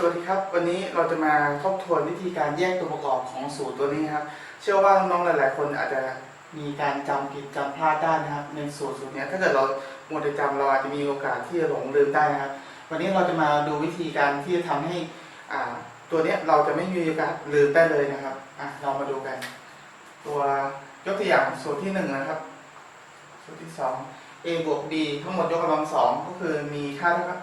สวัสดีครับ วันนี้เราจะมาทบทวนวิธีการแยกตัวประกอบของสูตรตัวนี้ครับ เชื่อว่าน้องๆหลาย ๆ คนอาจจะมีการจำผิดจำพลาดได้นะครับ ในสูตรสูตรนี้ถ้าเกิดเราหมดจำเราอาจจะมีโอกาสที่จะหลงลืมได้นะครับ วันนี้เราจะมาดูวิธีการที่จะทำให้อ่าตัวนี้เราจะไม่มีโอกาสลืมได้เลยนะครับอะเรามาดูกัน ตัวยกตัวอย่างสูตรที่หนึ่งนะครับสูตรที่สอง a บวก b ทั้งหมดยกกำลังสองก็คือมีค่าเท่ากับ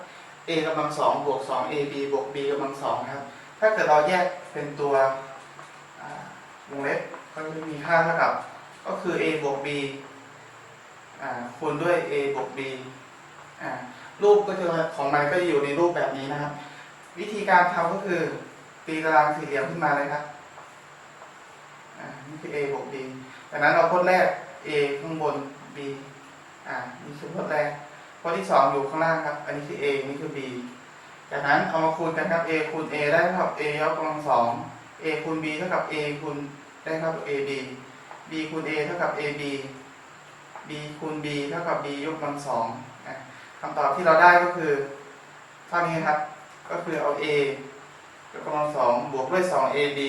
a กำลังสองบวกสอง ab บวก b กำลังสองนะครับ ถ้าเกิดเราแยกเป็นตัววงเล็บก็จะมีค่าเท่ากับ ก็คือ a บวก b คูณด้วย a บวก b รูปก็จะของมันก็อยู่ในรูปแบบนี้นะครับ วิธีการทำก็คือตีตารางสี่เหลี่ยมขึ้นมาเลยครับนี่คือ a บวก b จากนั้นเราพจน์แรก a ข้างบน b อ่านี่คือพจน์แรก ข้อที่สองอยู่ข้างล่างครับ อันนี้คือ a นี่คือ b จากนั้นเอามาคูณกันครับ a คูณ a ได้เท่ากับ a ยกกำลังสอง a คูณ b เท่ากับ a คูณได้เท่ากับ ab b คูณ a เท่ากับ ab b คูณ b เท่ากับ b ยกกำลังสองคำตอบที่เราได้ก็คือเท่านี้ครับ ก็คือเอา a ยกกำลังสองบวกด้วยสอง ab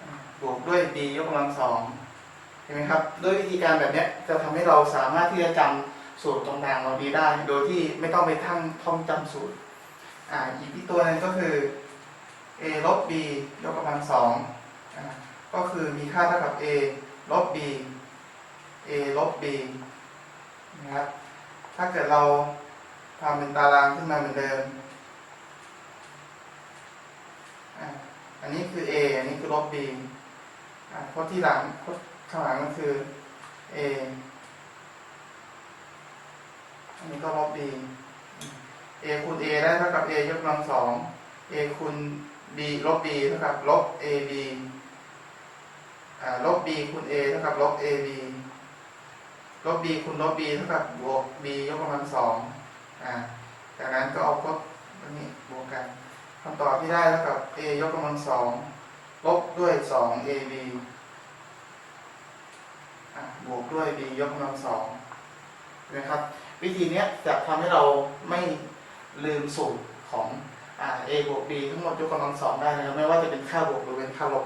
อะบวกด้วย b ยกกำลังสองเห็นไหมครับ ด้วยวิธีการแบบนี้จะทำให้เราสามารถที่จะจำ สูตรต่างๆเหล่านี้ได้ โดยที่ไม่ต้องไปทั้งท่องจำสูตร อ่าอีกที่ตัวนึงก็คือ a ลบ b ยกกำลังสองก็คือมีค่าเท่ากับ a ลบ b a ลบ b นะครับ ถ้าเกิดเราทำเป็นตารางขึ้นมาเหมือนเดิม อันนี้คือ a อันนี้คือลบ b อ่าเพรที่หลังเพรข้างหลังก็คือ a นี้ก็ลบ b a คูณ a ได้เท่ากับ a ยกกำลังสอง a คูณ b ลบ b เท่ากับลบ ab ลบ b คูณ a เท่ากับลบ ab ลบ b คูณลบ b เท่ากับบวก b ยกกำลังสองจากนั้นก็เอาพวกตัวนี้บวกกันคำตอบที่ได้เท่ากับ a ยกกำลังสองลบด้วยสอง ab บวกด้วย b ยกกำลังสอง นะครับ วิธีนี้จะทำให้เราไม่ลืมสูตรของอ a บวก b ทั้งหมดยกกำลังสองได้นะครับไม่ว่าจะเป็นค่าบวกหรือเป็นค่าลบ